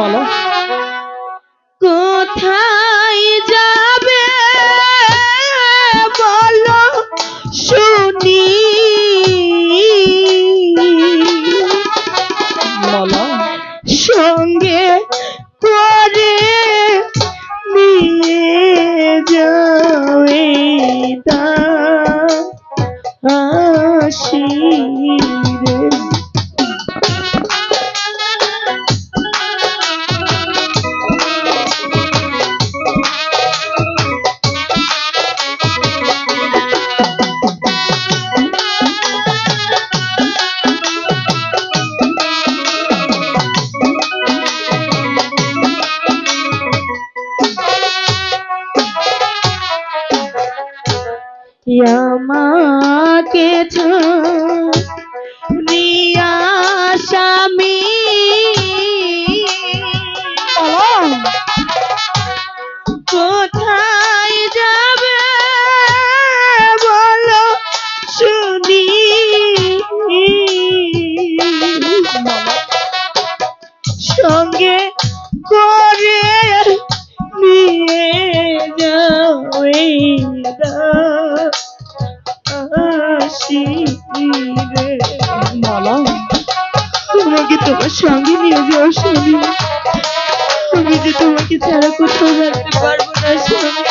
বলো। আমাকে রিয়া তোমার সঙ্গে নিয়ে যাও স্বামী আমি যে তোমাকে ছাড়া কোথাও রাখতে পারব না স্বামী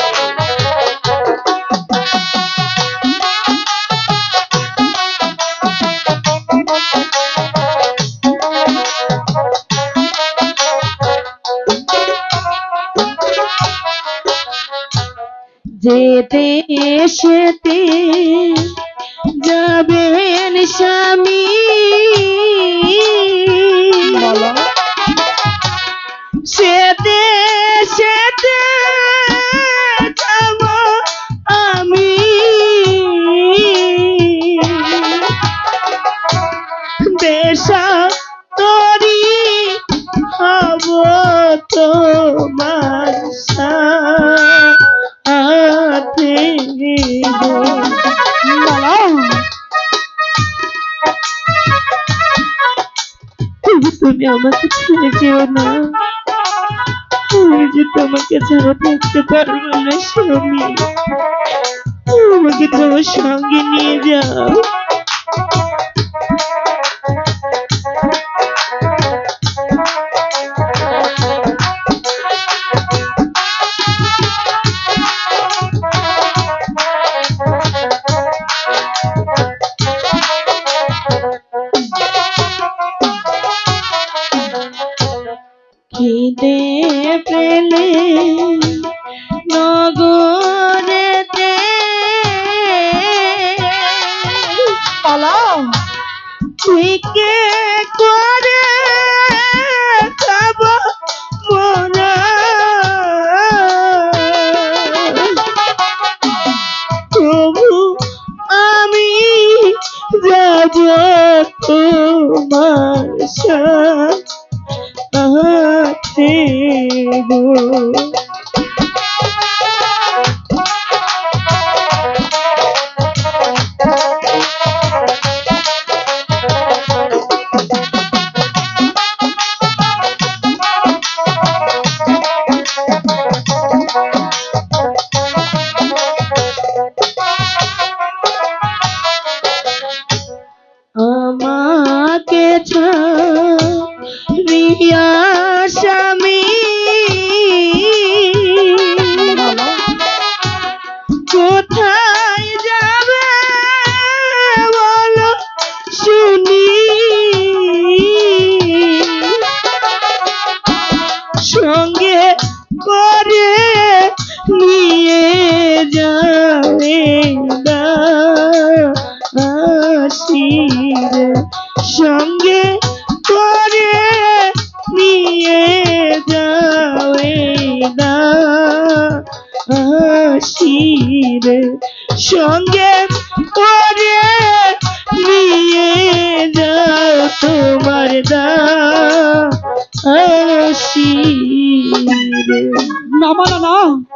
যেতে সেতে যাবেন স্বামী তুমি আমাকে ছেড়ে যেও না। আমি যে তোমাকে ছাড়া থাকতে পারব না স্বামী। আমাকে তোমার সঙ্গে নিয়ে যাও। খিদে পেলে নগরেতে? তুই কে করে আমাকে সঙ্গে